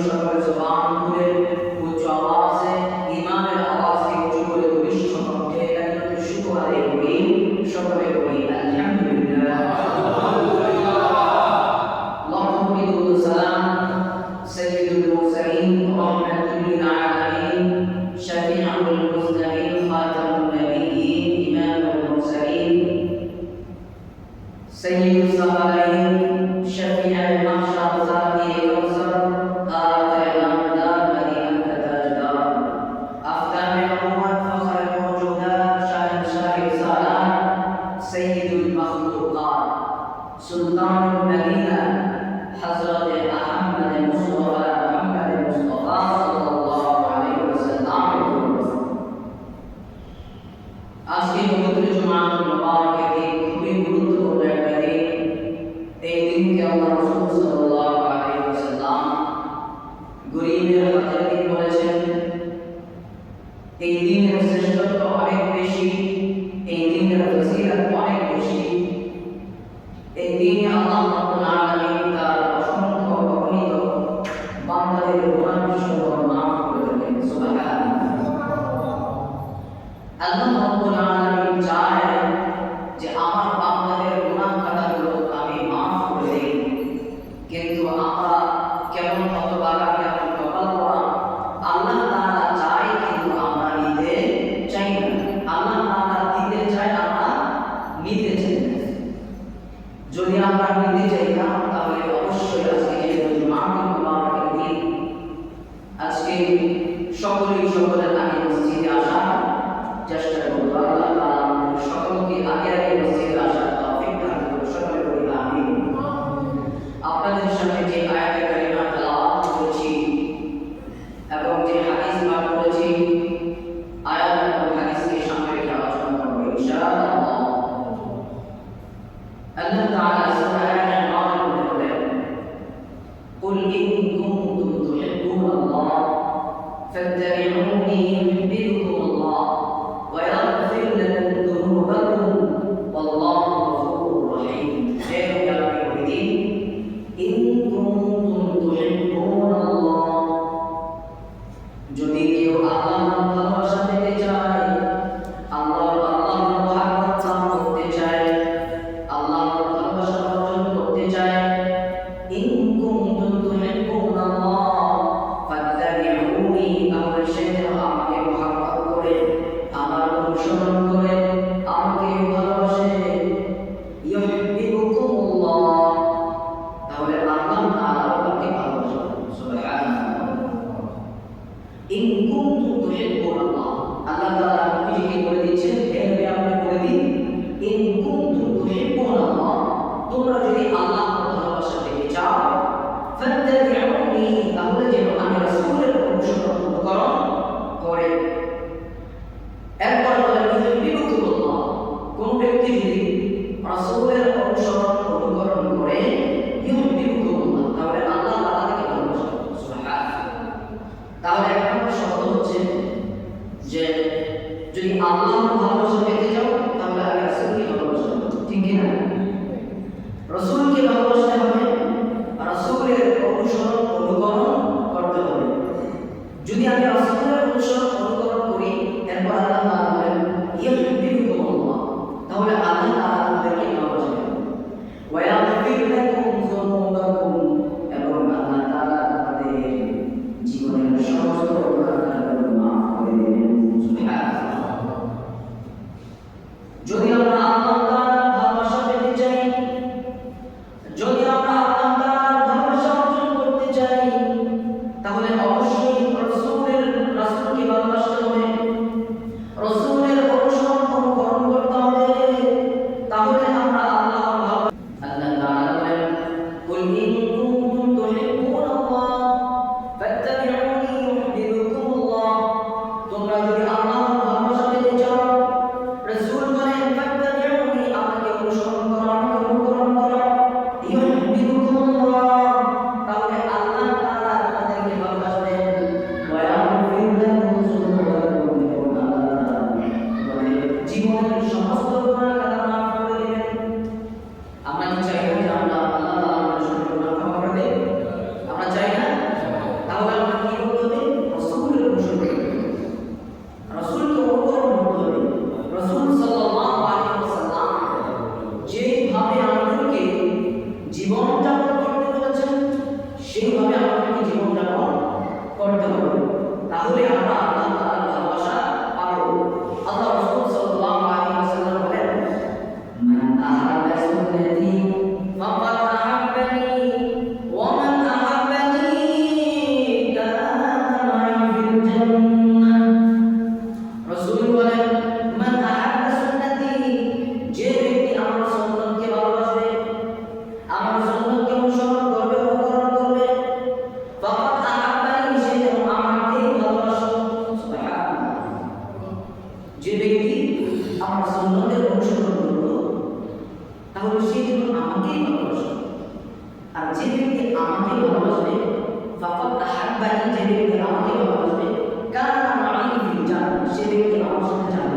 সকলে জবান খুলে উচ্চ আওয়াজে ইমামের আওয়াজে উঁচু سيد المخلوقات. سلطان المدينة حضرة محمد المصطفى محمد المصطفى صلى الله عليه وسلم. أصيب قدر جمعة المباركة دي كوي قدرت قدر دي تي رسول صلى الله عليه وسلم قريب رفضة دي مولشن تي دين رسجدت وعليك الذين تسير قائد الشيء إني الله رب العالمين قل إن كنتم تحبون الله فاتبعوني يحببكم الله ويغفر لكم ذنوبكم والله غفور رحيم. شيخ يا رب إن كنتم تحبون الله. جديد الله ভালোবাসা পেতে চাও ফাত্তাবিউনি তাহলে যেন আমি একবার বলে ইউহিব্বুকুল্লাহ কোন ব্যক্তি যদি রাসূলের অনুসরণ অনুকরণ করে ইউহিব্বুকুল্লাহ তাহলে আল্লাহ তাআলাকে ভালোবাসা সুবহানাল্লাহ তাহলে এক নম্বর হচ্ছে যে, যদি আল্লাহর ভালোবাসা পেতে যাও তাহলে আমি রাসূলকে ভালোবাসা ঠিক কিনা? যদি আমরা আল্লাহ ভালোবাসা পেতে চাই, যদি আমরা আল্লাহ তাআলার অর্জন করতে চাই, তাহলে অবশ্যই রাসূলের, রাসূলকে ভালোবাসতে হবে। রাসূলের অনুসরণ অনুকরণ তাহলে আমরা আল্লাহ তাআলা বলেন ব্যক্তি আমাকে ভালোবাসবে কারণ আমি জানব সে ব্যক্তি আমার সাথে